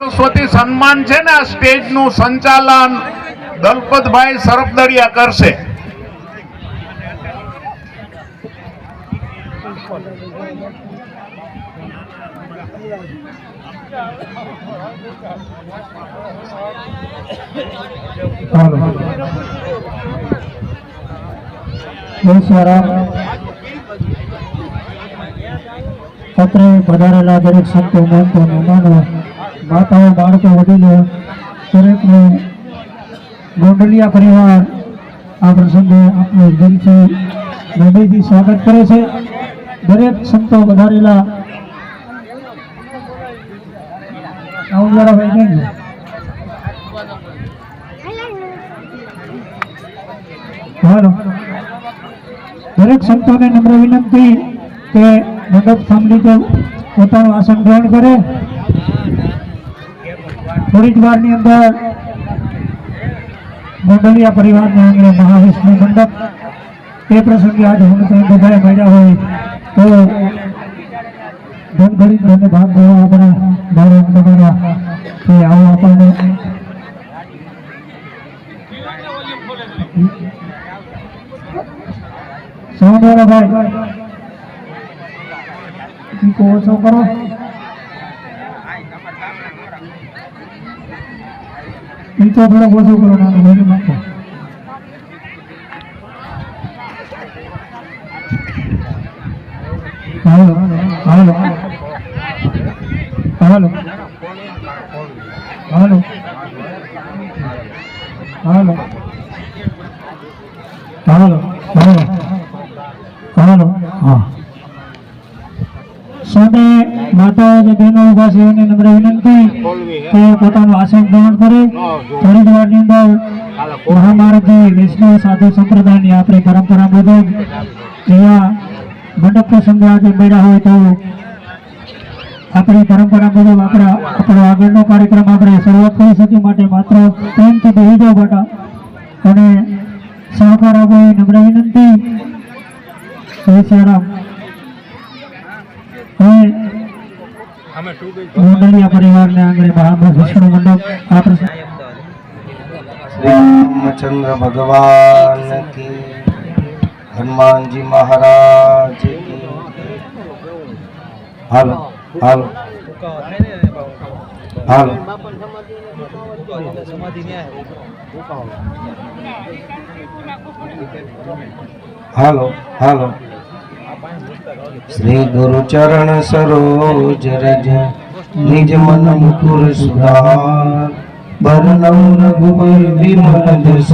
સરસ્વતી સન્માન છે ને આ સ્ટેજનું સંચાલન દલપતભાઈ સરપદડિયા કરશે. અત્રે પધારેલા દરેક સંતો મહંતો મહેમાનો માતાઓ, બાળકો, વડીલો દરેકને ગોંડલિયા પરિવાર, આ પ્રસંગે આપનું દિલથી, હૃદયથી સ્વાગત કરે છે. દરેક સંતો વધારેલા? હાલો. દરેક સંતોને નમ્ર વિનંતી કે મંડપ સાંભળી પોતાનું આસન ગ્રહણ કરે. થોડી જ વારની અંદર મોડલિયા પરિવારને આંગણે મહાવિષ્ણુ મંડપ એ પ્રસંગે આજે હું તમે બધાએ મળ્યા હોય તો ધનગઢી ધન્ય ભાગ દેવા આપણે મારા અંદરના કે આવો આપણને. સાંભળો ભાઈ. ઈકો ઓછો કરો? તો થોડોક બધું કરો નાનો ભરી માતાઓ જે બહેનો ઊભા છે એને નમ્ર વિનંતી. કે પોતાનું આસન ગ્રહણ કરે. થોડી જ. વારની અંદર મહામાર્ગી વૈષ્ણવ સાધુ સંપ્રદાયની આપણી પરંપરા મુજબ અહીંયા મંડપ પ્રસંગે આજે મળ્યા હોય તો આપણી પરંપરા મુજબ આપણા આપણો આગળનો કાર્યક્રમ આપણે શરૂઆત કરી શકીએ માટે માત્ર પ્રેમથી બેહી જાઓ બેટા. અને સહકાર આપો એ નમ્ર વિનંતી. જય હવે મંડળીયા પરિવારને આંગણે બહાર વિષ્ણુ મંડપ આ પ્રસંગ રામચંદ્ર ભગવાન કી હનુમાનજી મહારાજ કી. હાલો હાલો. હાલો. હાલો હાલો. શ્રી ગુરુ ચરણ સરોજ રજ, નિજ મન મુકુર સુધાર. બરનવ રઘુબર વિમલ દસ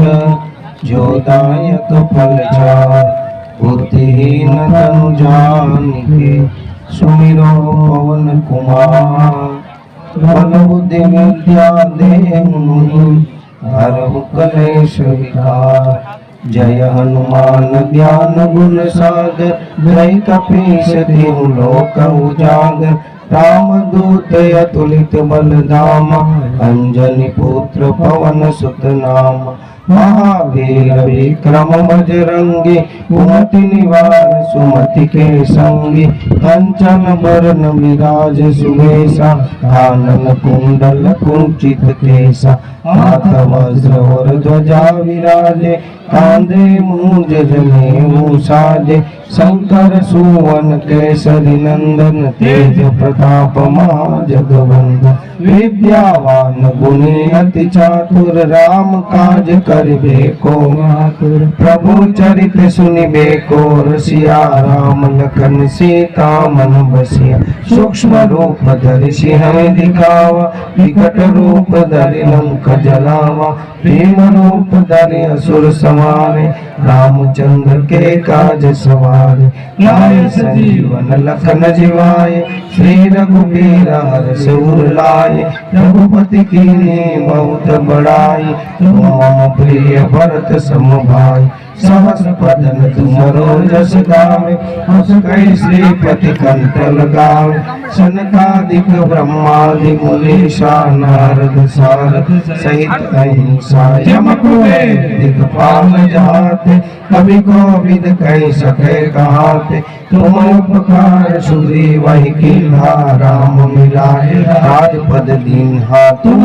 જોદાયક ફલ ચાર બુદ્ધિહીન તનુ જાનકે સુમિરો પવન કુમાર. મન બુદ્ધિ વિદ્યા દેવ મુનિ હર કલેશ વિકાર જય હનુમાન જ્ઞાન ગુણ સાગર જય કપીશ દેવ લોક ઉજાગર. રામ દૂત અતુલિત બલધામ અંજની પુત્ર પવન સુત નામ. મહાવીર વિક્રમ બજરંગે ગુમતિ નિવાર સુમતિ કે સંગે. કંચન બરન વિરાજ સુવેશા, કાનન કુંડલ કુંચિત કેશા. માથ વજ્ર ધ્વજા વિરાજે કાંધે મુજજ મેવું સાજ શંકર, સુવન, કેસરી, નંદન, તેજ, પ્રતાપ જગવંદ વિદ્યાવાન ગુણી અતિ ચાતુર રામ કાજ કરબે કો પ્રભુ ચરિત સુનિબે કો રસિયા, રામ, લખન સીતા મન બસિયા સૂક્ષ્મ રૂપ ધરી સિંહ દિખાવા, વિકટ રૂપ ધરી, લંક જલાવા, ભીમ રૂપ ધરી, અસુર સમ जलावा प्रेम रूप धरि असुर समारे रामचंद्र के काज सवारे लाए सजीवन लखन जिवाए श्री रघुबीर हर सुर लाए रघुपति की बहुत बड़ाई तुम मम प्रिय भरत सम भाई सहस्र पदन तू सरोज गावे हस कई श्रीपति कंठ लगावे सनकादिक ब्रह्मादि मुनीषा नारद सारद सहित अहिंसा यम कुबेर दिखपाल जाते को विद कहीं सके कहते तुम उपकार सुग्रीवाही किल्ला राम मिलाए राजपद दीन हा तुम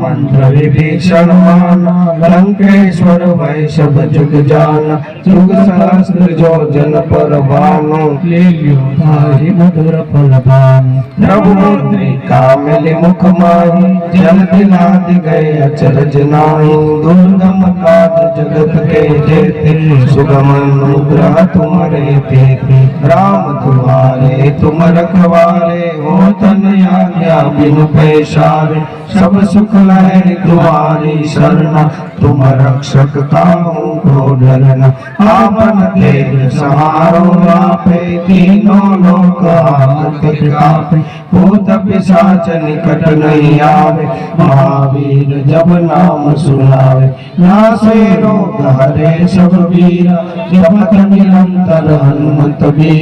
मंत्र विभीषण मान लंकेश्वर वैशभ जुग जान जुग सहस्त्र जो जन पर भानु ताहि मधुर फल पान। प्रभु मुद्रिका मिल मुख माही जल दिलाद गए अचरज नाही। दुर्गम काज जगत के जेते सुगम अनुग्रह तुम्हारे तेते राम तुम्हारे तुम रखवारे हो तन आज्ञा बिनु पैसारे सब सुख लहरी तुम्हारी शरण तुम रक्षक काहू को डरना आपन तेज सहारो आपे तीनों लोक हाथ कापे भूत पिशाच निकट नहीं आवे महावीर जब नाम सुनावे नासे रोग हरे सब वीरा जपत निरंतर हनुमत वीरा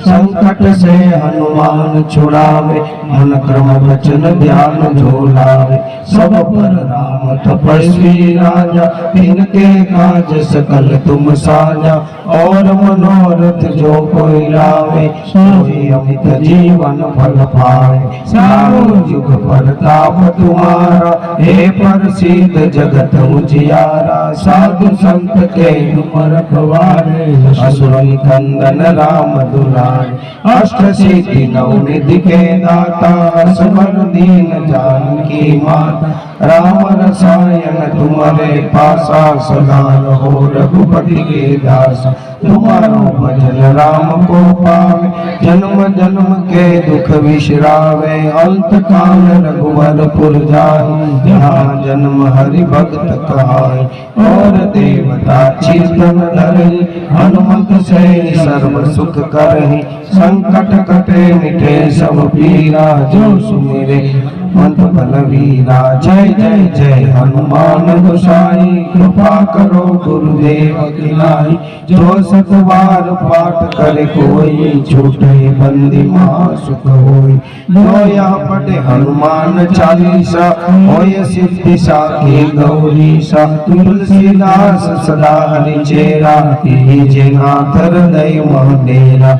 संकट से हनुमान छुड़ावे मन क्रम वचन ध्यान झोलावे। सब पर राम तपस्वी राजा तिनके काज सकल तुम साजा। और मनोरथ जो कोई लावे सोई अमित जीवन फल पावे। सारो युग प्रताप तुम्हारा, हे प्रसिद्ध जगत उजियारा। साधु संत के तुम रखवारे असुर निकंदन राम મધુરાય અષ્ટ સિદ્ધિ નવ નિધિ કે દાતા સમર દીન જાનકી માતા राम रसायन तुम्हारे पासा सदा रहो रघुपति के दास तुम्हारो भजन राम को पावे जन्म जन्म के दुख विश्रावे अंत काल रघुवर जाए जहाँ जन्म हरि भक्त कहाय और देवता चिंतन धरे हनुमत से सर्व सुख करहि संकट कटे मिटे सब पीरा जो सुमिरे વીરા જય જય જય હનુમાન ગોસાઈ કૃપા કરો ગુરુદેવ અગિલાઈ જો સતવાર પાઠ કરે કોઈ છૂટે બંદી માં સુખ હોય જોયા પટે હનુમાન ચાલીસા હોય સિદ્ધિ સાખી ગૌરીસા તુલસીદાસ સદા હરિ ચેરા જે નાથ હૃદય મહડેરા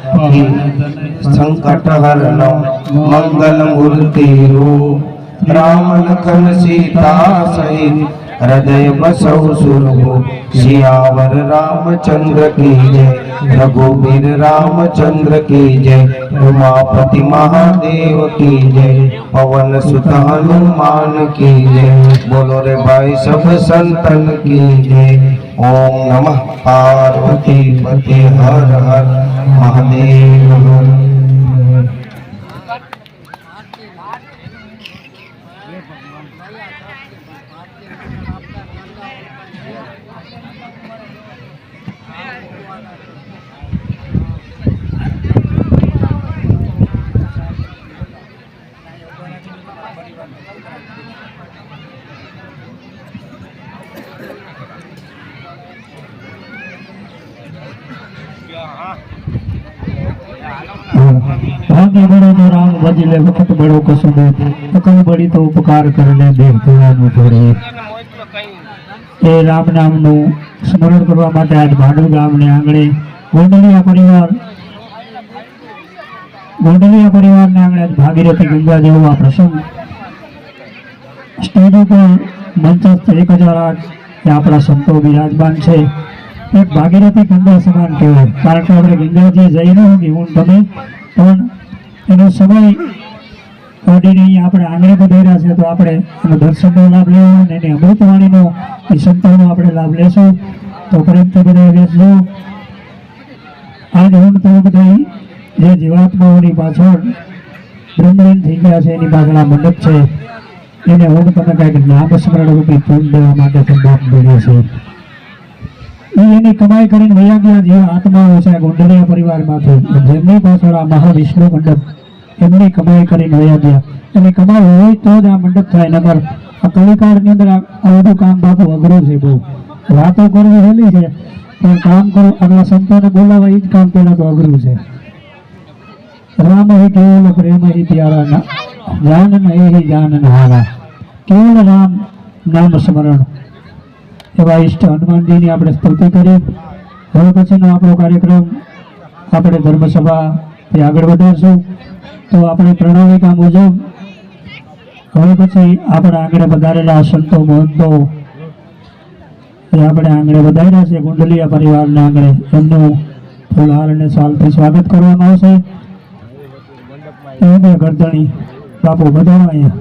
સંકટ હરનો મંગલ મૂર્તિ રૂપ રામ લખન સીતા સહિત હૃદય સૌ સુરભુ શિયાવર રામચંદ્ર કી જય રઘુવીર રામચંદ્ર કી જય ઉમાપતિ મહાદેવ કી જય પવન સુત હનુમાન કી જય બોલો રે ભાઈ સબ સંતન કી જય ઓમ નમઃ પાર્વતી પતિ હર હર મહાદેવ હર બળો કસું અકલ બળી તો ઉપકાર કરને દેવ કહેવાનું ઘરે એ રામ નામનું સ્મરણ કરવા માટે આજ ભાડુ ગામને આંગણે ગોંડલિયા પરિવાર, ગોંડલિયા પરિવારને આંગણે ભાગીરથી ગંગા જેવો આ પ્રસંગ. સ્ટેજ ઉપર મંચસ્થ એક હજાર આઠ એ આપણા સંતો બિરાજમાન છે. એક ભાગીરથી ગંગા સમાન કહેવાય. કારણ કે આપણે ગંગાજી જઈને હોગી, હું તમે પણ એનો સમય કાઢીને અહીંયા આપણે આંગણે પધાર્યા છે, તો આપણે એનો દર્શનનો લાભ લેવો અને એની અમૃતવાણીનો એ સંતોનો આપણે લાભ લેશું. તો પ્રેમથી બધા બેસજો આજ હું તમે બધા જે જીવાત્માઓની પાછળ બ્રહ્મલીન થઈ ગયા છે, એની પાછળ આ મંડપ છે, એને હું તમે કાંઈક નામ સ્મરણ રૂપી પૂન દેવા માટે સંભાવ મળ્યો છે એની કમાઈ કરીને વૈયા ગયા જે આત્માઓ છે ગોંડલિયા પરિવારમાંથી. જેમની પાછળ આ મહાવિષ્ણુ મંડપ એમની કમાઈ કરીને રહ્યા ગયા અને કમાઈ હોય તો જ આ મંડપ થાય નગર આ કલિકાળની અંદર આ બધું કામ બાપુ અઘરું છે બહુ. વાતો કરવી સહેલી છે, પણ કામ કરો આટલા સંતોને બોલાવા એ જ કામ પહેલાં તો અઘરું છે. રામ હિ કેવલ પ્રેમ હિ પ્યારા ના જાન નહીં જાન હારા. કેવલ રામ નામ સ્મરણ. એવા ઈષ્ટ હનુમાનજીની આપણે સ્તુતિ કરી હવે પછીનો આપણો કાર્યક્રમ, આપણે ધર્મસભા એ આગળ વધારશું તો આપણે પ્રણાલિકા મુજબ હવે પછી આપણે આંગણે વધારેલા સંતો, મહંતો, એ આપણે આંગણે વધાર્યા છે, ગુંડલિયા પરિવારના આંગણે. એમનું ફૂલહાર અને સાલથી સ્વાગત કરવામાં આવશે. એ બે ગરદણી બાપુ વધારો અહીંયા.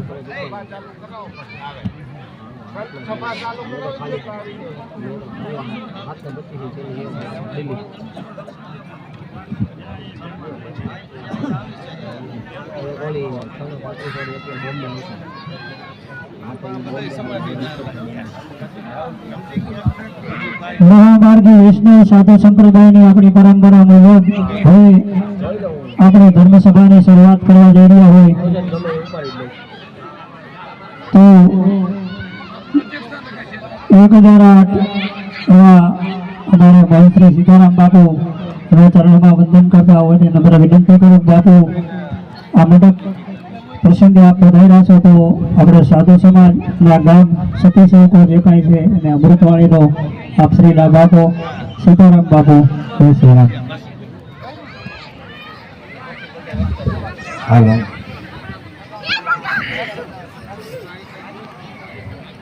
મહામાર્ગી વૈષ્ણવ સાધુ સંપ્રદાયની આપણી પરંપરા મુજબ આપણે ધર્મસભાની શરૂઆત કરવા જઈ રહ્યા હોય. તો એક હજાર આઠ એવા અમારા શ્રી સીતારામ બાપુ ચરણમાં વંદન કરતા હોય નમ્ર વિનંતી કરું બાપુ. આ મંડપ પ્રસંગે આપ પધાર્યા છો તો આપણે સાધુ સમાજના ગામ સતી સેવકો જે કાંઈ છે એને અમૃતવાણીનો આપ શ્રી લાભ આપો સીતારામ બાપુ, જય શ્રી રામ હાલો.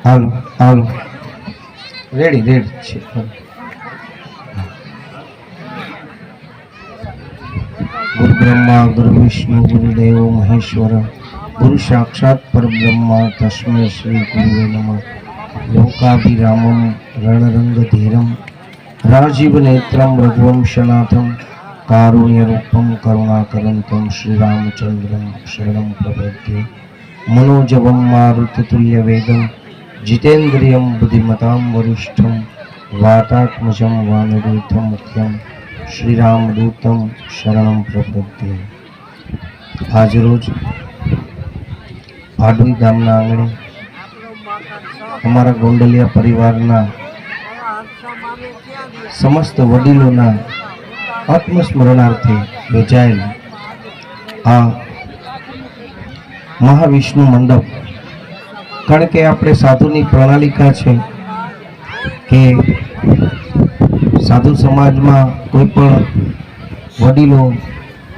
હાલો હાલો. રેડી રેડી છે બ્રહ્મા ગુરુ વિષ્ણુ ગુરુદેવ મહેશ્વર. ગુરુ સાક્ષાત પરબ્રહ્મા, તસ્મૈ શ્રી ગુરુવે નમઃ. લોકાભિરામમ, રણરંગધીરમ રાજીવ નેત્રમ રઘુવંશનાથમ, કારુણ્યરૂપમ, કરુણાકરંતમ, શ્રીરામચંદ્રમ, શરણમ પ્રપદ્યે મનોજવમ મારુતતુલ્ય વેદમ જીતેન્દ્રિયમ બુદ્ધિમતામ વરિષ્ઠમ, વાતાત્મજમ વાનુરૂથમ મુખ્યમ શ્રીરામદૂતમ શરણમ પ્રપદ્યે આજરોજ ભાડવી ગામના આંગણે અમારા ગોંડલિયા પરિવારના સમસ્ત વડીલોના આત્મસ્મરણાર્થે યોજાયેલ આ મહાવિષ્ણુ મંડપ કારણ કે આપણે સાધુની પ્રણાલિકા છે કે સાધુ સમાજમાં કોઈ પણ વડીલો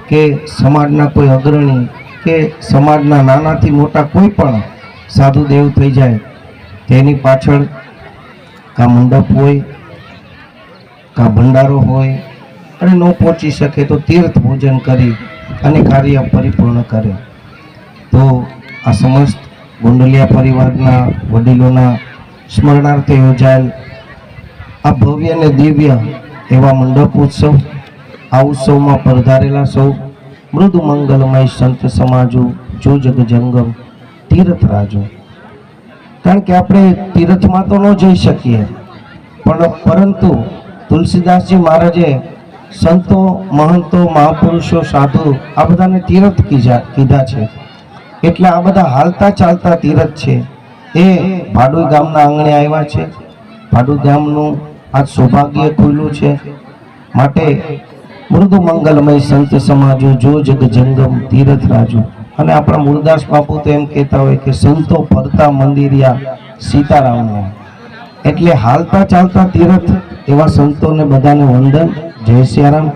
કે સમાજના કોઈ અગ્રણી કે સમાજના નાનાથી મોટા કોઈ પણ સાધુ દેવ થઈ જાય, તેની પાછળ કા મંડપ હોય, કા ભંડારો હોય, અને ન પહોંચી શકે તો તીર્થ ભોજન કરી અને કાર્ય પરિપૂર્ણ કરે. તો આ સમસ્ત ગોંડલિયા પરિવારના વડીલોના સ્મરણાર્થે યોજાયેલ આ ભવ્ય અને દિવ્ય એવા મંડપ ઉત્સવ આ ઉત્સવમાં પધારેલા સૌ મૃદુ મંગલમય સંત સમાજો જો જગ જંગમ, તીર્થ રાજો. કારણ કે આપણે તીર્થમાં તો ન જઈ શકીએ, પણ પરંતુ તુલસીદાસજી મહારાજે સંતો, મહંતો, મહાપુરુષો, સાધુ આ બધાને તીર્થ કીધા કીધા છે. એટલે આ બધા હાલતા ચાલતા તીરથ છે. એ ભાડુ ગામના આંગણે આવ્યા છે. ભાડુ ગામનું આજ સૌભાગ્ય ખુલ્લું છે. માટે મૃદુ મંગલમય સંત સમાજો, જો જગ જંગમ તીરથ રાજુ. અને આપણા મુરદાસ બાપુ તો એમ કહેતા હોય કે સંતો ફરતા મંદિરિયા સીતારામનો. એટલે હાલતા ચાલતા તીરથ એવા સંતોને બધાને વંદન. જય સિયારામ.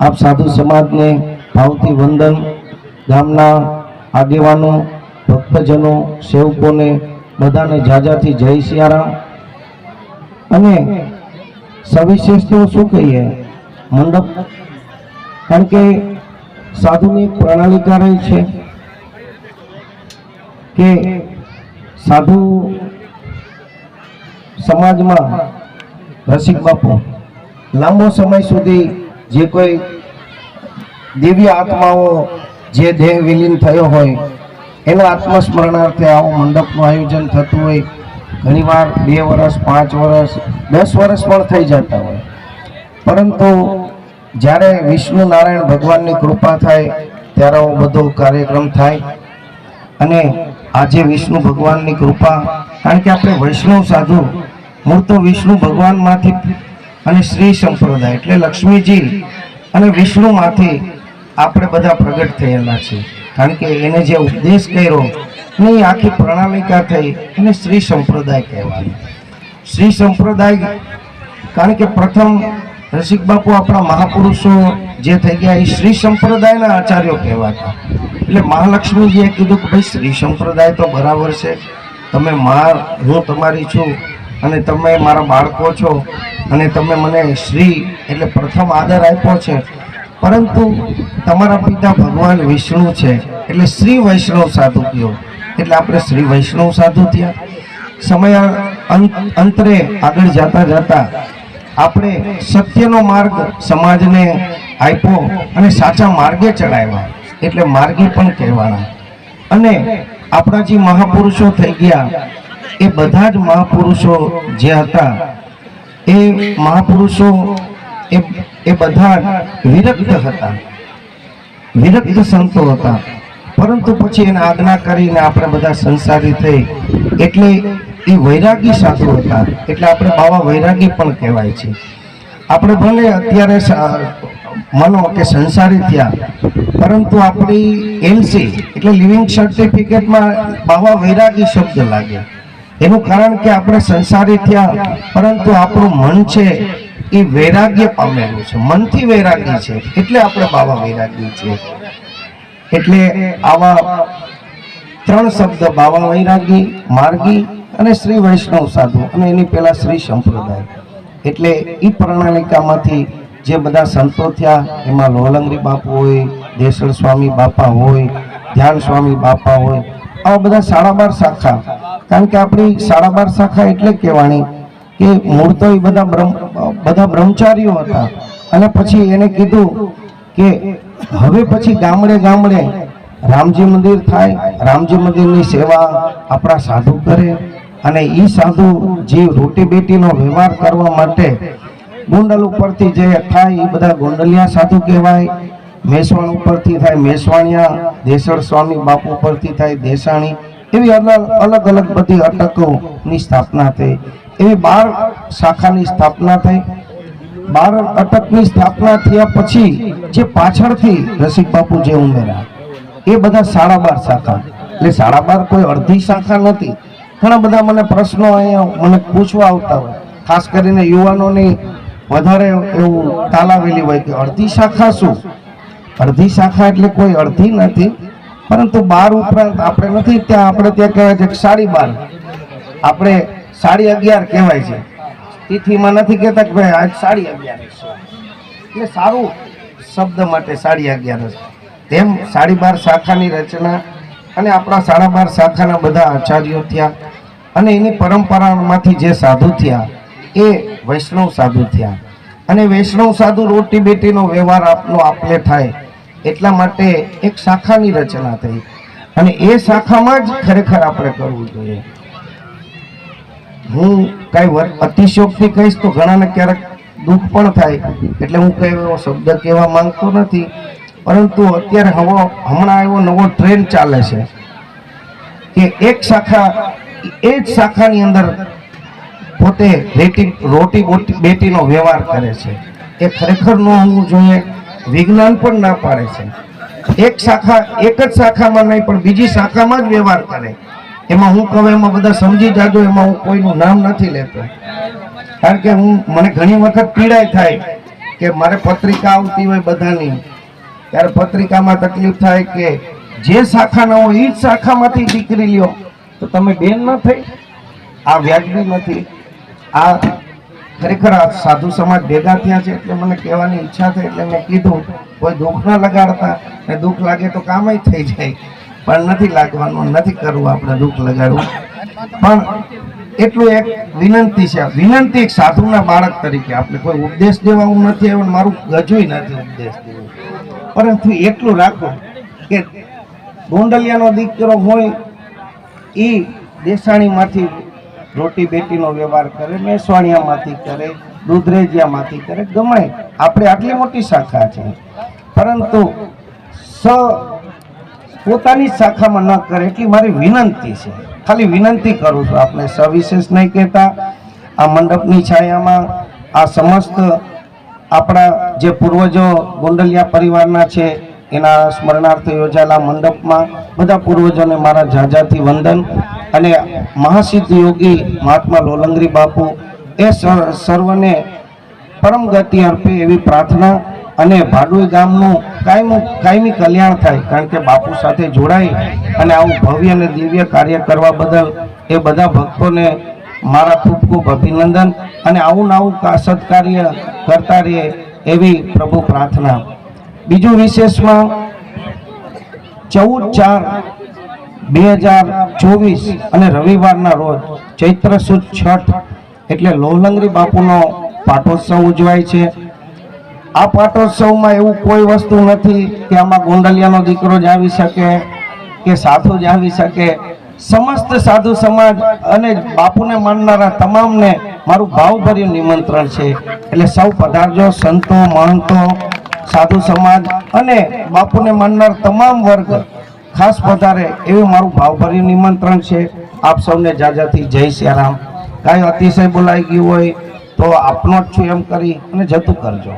આપ સાધુ સમાજને ભાવથી વંદન. ગામના આગેવાનો, ભક્તજનો, સેવકોને બધાને જાજાથી જય સિયારામ. અને સવિશેષ તો શું કહીએ? મંડપ? કારણ કે સાધુની પ્રણાલી રહી છે કે સાધુ સમાજમાં રસિક બાપુ. લાંબો સમય સુધી જે કોઈ દિવ્ય આત્માઓ જે દેહ વિલીન થયો હોય, એના આત્મસ્મરણાર્થે આવું મંડપનું આયોજન થતું હોય ઘણીવાર બે વર્ષ પાંચ વર્ષ દસ વર્ષ પણ થઈ જતા હોય. પરંતુ જ્યારે વિષ્ણુ નારાયણ ભગવાનની કૃપા થાય, ત્યારે આવો બધો કાર્યક્રમ થાય. અને આજે વિષ્ણુ ભગવાનની કૃપા, કારણ કે આપણે વૈષ્ણવ સાધુ મૂળ તો વિષ્ણુ ભગવાનમાંથી અને શ્રી સંપ્રદાય એટલે લક્ષ્મીજી અને વિષ્ણુમાંથી આપણે બધા પ્રગટ થયેલા છીએ. કારણ કે એને જે ઉપદેશ કર્યો ને આખી પ્રણાલિકા થઈ અને શ્રી સંપ્રદાય કહેવાય. શ્રી સંપ્રદાય, કારણ કે પ્રથમ રસિક બાપુ આપણા મહાપુરુષો જે થઈ ગયા એ શ્રી સંપ્રદાયના આચાર્યો કહેવાતા. એટલે મહાલક્ષ્મીજીએ કીધું કે ભાઈ શ્રી સંપ્રદાય તો બરાબર છે. તમે મા, હું તમારી છું અને તમે મારા બાળકો છો અને તમે મને શ્રી એટલે પ્રથમ આદર આપ્યો છે. પરંતુ તમારા પિતા ભગવાન વિષ્ણુ છે. એટલે શ્રી વૈષ્ણવ સાધુ કયો. એટલે આપણે શ્રી વૈષ્ણવ સાધુ થયા. સમય અંતરે આગળ જતા જતા આપણે સત્યનો માર્ગ સમાજને આપ્યો અને સાચા માર્ગે ચડાવ્યા. એટલે માર્ગે પણ કહેવાના. અને આપણા જે મહાપુરુષો થઈ ગયા, એ બધા જ મહાપુરુષો જે હતા, એ મહાપુરુષો, એ બધા વિરક્ત હતા. વિરક્ત સંતો હતા. પરંતુ પછી એને આજ્ઞા કરીને આપણે બધા સંસારી થઈ એટલે એ વૈરાગી સાધુ હતા. એટલે આપણે બાવા વૈરાગી પણ કહેવાય છે. આપણે ભલે અત્યારે માનો કે સંસારી થયા, પરંતુ આપણી એલસી એટલે લિવિંગ સર્ટિફિકેટમાં બાવા વૈરાગી શબ્દ લાગે. એનું કારણ કે આપણે સંસારી થયા, પરંતુ આપણું મન છે એ વૈરાગ્ય પામેલું છે. મનથી વૈરાગી છે. એટલે આપણે બાવા વૈરાગી છીએ. એટલે આવા ત્રણ શબ્દ બાવા વૈરાગી, માર્ગી અને શ્રી વૈષ્ણવ સાધુ અને એની પહેલા શ્રી સંપ્રદાય. એટલે એ પ્રણાલિકામાંથી જે બધા સંતો થયા, એમાં લોલંગરી બાપુ હોય, દેસળ સ્વામી બાપા હોય, ધ્યાન સ્વામી બાપા હોય, આવા બધા સાડા બાર શાખા. કારણ કે આપણી સાડા બાર શાખા એટલે કહેવાની કે મૂળ તો એ બધા બ્રહ્મ, બધા બ્રહ્મચારીઓ હતા. અને પછી એને કીધું કે હવે પછી ગામડે ગામડે રામજી મંદિર થાય, રામજી મંદિરની સેવા આપણા સાધુ કરે અને એ સાધુ જે રોટી બેટીનો વ્યવહાર કરવા માટે ગુંડલ ઉપરથી જે થાય એ બધા ગોંડલિયા સાધુ કહેવાય. મેસવાણ ઉપરથી થાય, મેસવાણિયા દેસળ સ્વામી બાપુ ઉપરથી થાય, દેસાણી એવી અલગ અલગ અલગ બધી અટકોની સ્થાપના થઈ. એવી બાર શાખાની સ્થાપના થઈ. બાર અટકની સ્થાપના થયા પછી જે પાછળથી રસિક બાપુ જે ઉમેરા, એ બધા સાડા બાર શાખા. એટલે સાડા બાર કોઈ અડધી શાખા નથી ઘણા બધા મને પ્રશ્નો અહીંયા મને પૂછવા આવતા હોય. ખાસ કરીને યુવાનોની વધારે એવું તાલાવેલી હોય કે અડધી શાખા શું? અડધી શાખા એટલે કોઈ અડધી નથી, પરંતુ બાર ઉપરાંત આપણે નથી, ત્યાં આપણે ત્યાં કહેવાય છે સાડી બાર. આપણે સાડી અગિયાર કહેવાય છે. તિથિમાં નથી કહેતા કે ભાઈ આજ સાડી અગિયારસ એટલે સારું શબ્દ માટે સાડી અગિયારસ તેમ સાડી બાર શાખાની રચના અને આપણા સાડા બાર શાખાના બધા આચાર્યો થયા અને એની પરંપરામાંથી જે સાધુ થયા એ વૈષ્ણવ સાધુ થયા. અને વૈષ્ણવ સાધુ રોટી બેટીનો વ્યવહાર આપનો આપલે થાય એટલા માટે એક શાખાની રચના થઈ. અને એ શાખામાં જ ખરેખર આપણે કરવું જોઈએ. હું કઈ અતિશયોક્તિ કહીશ તો ઘણાને ક્યારેક દુઃખ પણ થાય. એટલે હું કઈ એવો શબ્દ કહેવા માંગતો નથી. પરંતુ અત્યારે હવો હમણાં એવો નવો ટ્રેન્ડ ચાલે છે કે એક શાખા એ જ શાખાની અંદર પોતે રેટી રોટી બોટી બેટીનો વ્યવહાર કરે છે. એ ખરેખર ન હોવું જોઈએ. વિજ્ઞાન પણ ના પાડે છે. એક શાખા એક જ શાખામાં નહીં, પણ બીજી શાખામાં જ વ્યવહાર કરે. એમાં હું કહું, એમાં બધા સમજી જાજો, એમાં હું કોઈનું નામ નથી લેતો. કારણ કે હું, મને ઘણી વખત પીડાય થાય કે મારે પત્રિકા આવતી હોય બધાની. ત્યારે પત્રિકામાં તકલીફ થાય કે જે શાખાના હોય એ જ શાખામાંથી દીકરી લ્યો. તો તમે બેન ન થઈ? આ વ્યાજબી નથી. આ ખરેખર આ સાધુ સમાજ ભેગા થયા છે એટલે મને કહેવાની ઈચ્છા થઈ એટલે મેં કીધું, કોઈ દુઃખ ના લગાડતા. ને દુઃખ લાગે તો કામય થઈ જાય. પણ નથી લાગવાનું, નથી કરવું આપણે દુઃખ લગાડવું. પણ એટલું એક વિનંતી છે, વિનંતી એક સાધુના બાળક તરીકે આપણે કોઈ ઉપદેશ દેવા હું નથી આવ્યો મારું ગજુય નથી ઉપદેશ દેવું. પરંતુ એટલું રાખો કે ગોંડલિયાનો દીકરો હોય એ દેસાણીમાંથી રોટી બેટીનો વ્યવહાર કરે, મેસવાણિયામાંથી કરે, દૂધરેજિયામાંથી કરે, ગમે. આપણે આટલી મોટી શાખા છે. પરંતુ સ પોતાની શાખામાં ન કરે એટલી મારી વિનંતી છે. ખાલી વિનંતી કરું છું આપણે સવિશેષ નહીં કહેતા, આ મંડપની છાયામાં, આ સમસ્ત આપણા જે પૂર્વજો ગોંડલિયા પરિવારના છે, એના સ્મરણાર્થે યોજાયેલા મંડપમાં, બધા પૂર્વજોને મારા ઝાઝાથી વંદન અને મહાસિદ્ધ યોગી મહાત્મા લોલંગરી બાપુ એ સર- સર્વને પરમ ગતિ અર્પે એવી પ્રાર્થના અને ભાડુઈ ગામનું કાયમ, કાયમી કલ્યાણ થાય, કારણ કે બાપુ સાથે જોડાઈ અને આવું ભવ્ય અને દિવ્ય કાર્ય કરવા બદલ એ બધા ભક્તોને મારા ખૂબ ખૂબ અભિનંદન અને આવું નવું સત્કાર્ય કરતા રહીએ એવી પ્રભુ પ્રાર્થના. બીજું વિશેષમાં ચૌદ ચાર બે હજાર ચોવીસ અને રવિવારના રોજ ચૈત્ર સુદ છઠ એટલે લોલંગરી બાપુનો પાટોત્સવ ઉજવાય છે. આ પાટોત્સવમાં એવું કોઈ વસ્તુ નથી કે આમાં ગોંડલિયાનો દીકરો જ આવી શકે, કે સાધુ જ આવી શકે. સમસ્ત સાધુ સમાજ અને બાપુને માનનારા તમામને મારું ભાવભર્યું નિમંત્રણ છે. એટલે સૌ પધારજો, સંતો, મહંતો, સાધુ સમાજ અને બાપુને માનનાર તમામ વર્ગ ખાસ પધારે એવું મારું ભાવભર્યું નિમંત્રણ છે. આપ સૌને જાજાથી જય સિયારામ. કાંઈ અતિશય બોલાઈ ગયું હોય તો આપનો જ છું એમ કરી અને જતું કરજો.